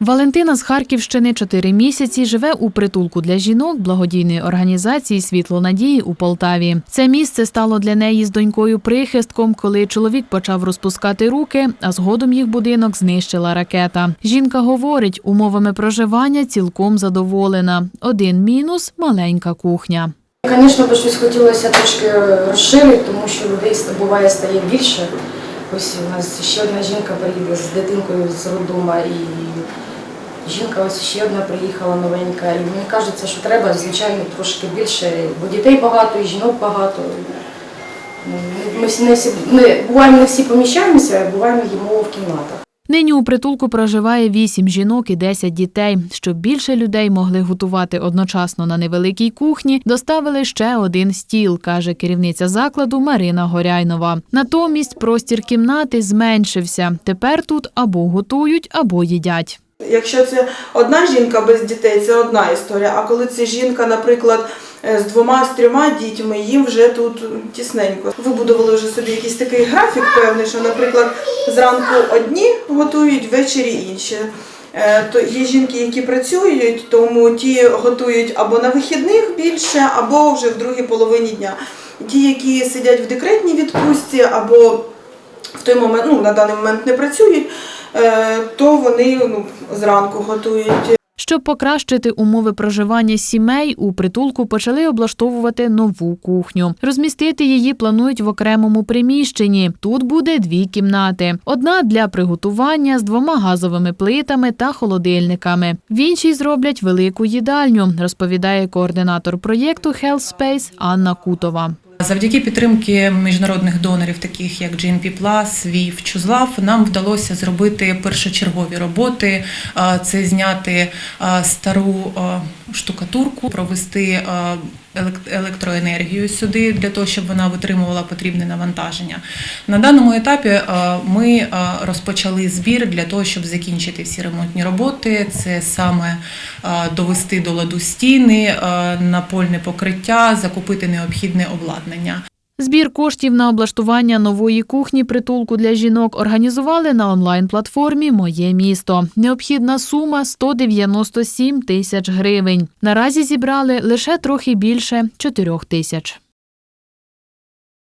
Валентина з Харківщини чотири місяці живе у притулку для жінок благодійної організації Світло надії у Полтаві. Це місце стало для неї з донькою прихистком, коли чоловік почав розпускати руки, а згодом їх будинок знищила ракета. Жінка говорить, умовами проживання цілком задоволена. Один мінус маленька кухня. Звісно, б щось хотілося трошки розширити, тому що людей буває стає більше. Ось у нас ще одна жінка приїде з дитинкою з роддома, і жінка ось ще одна приїхала новенька. І мені кажеться, що треба, звичайно, трошки більше, бо дітей багато, і жінок багато. Ми, не всі, ми буваємо не всі поміщаємося, а буваємо їмо в кімнатах. Нині у притулку проживає вісім жінок і 10 дітей. Щоб більше людей могли готувати одночасно на невеликій кухні, доставили ще один стіл, каже керівниця закладу Марина Горяйнова. Натомість простір кімнати зменшився. Тепер тут або готують, або їдять. Якщо це одна жінка без дітей, це одна історія. А коли це жінка, наприклад, е, з двома з трьома дітьми, їм вже тут тісненько. Вибудували вже собі якийсь такий графік певний, що, наприклад, зранку одні готують, ввечері інші. Е, То є жінки, які працюють, тому ті готують або на вихідних більше, або вже в другій половині дня. Ті, які сидять в декретній відпустці, або в той момент, ну на даний момент не працюють, е, то вони ну, зранку готують. Щоб покращити умови проживання сімей, у притулку почали облаштовувати нову кухню. Розмістити її планують в окремому приміщенні. Тут буде дві кімнати: одна для приготування з двома газовими плитами та холодильниками. В іншій зроблять велику їдальню, розповідає координатор проєкту Health Space Анна Кутова. Завдяки підтримки міжнародних донорів, таких як GNP+, VIF, Чузлав, нам вдалося зробити першочергові роботи. Це зняти стару штукатурку, провести електроенергію сюди для того, щоб вона витримувала потрібне навантаження. На даному етапі ми розпочали збір для того, щоб закінчити всі ремонтні роботи. Це саме довести до ладу стіни, напольне покриття, закупити необхідне обладнання. Збір коштів на облаштування нової кухні притулку для жінок організували на онлайн-платформі Моє місто. Необхідна сума 197 тисяч гривень. Наразі зібрали лише трохи більше 4 тисяч.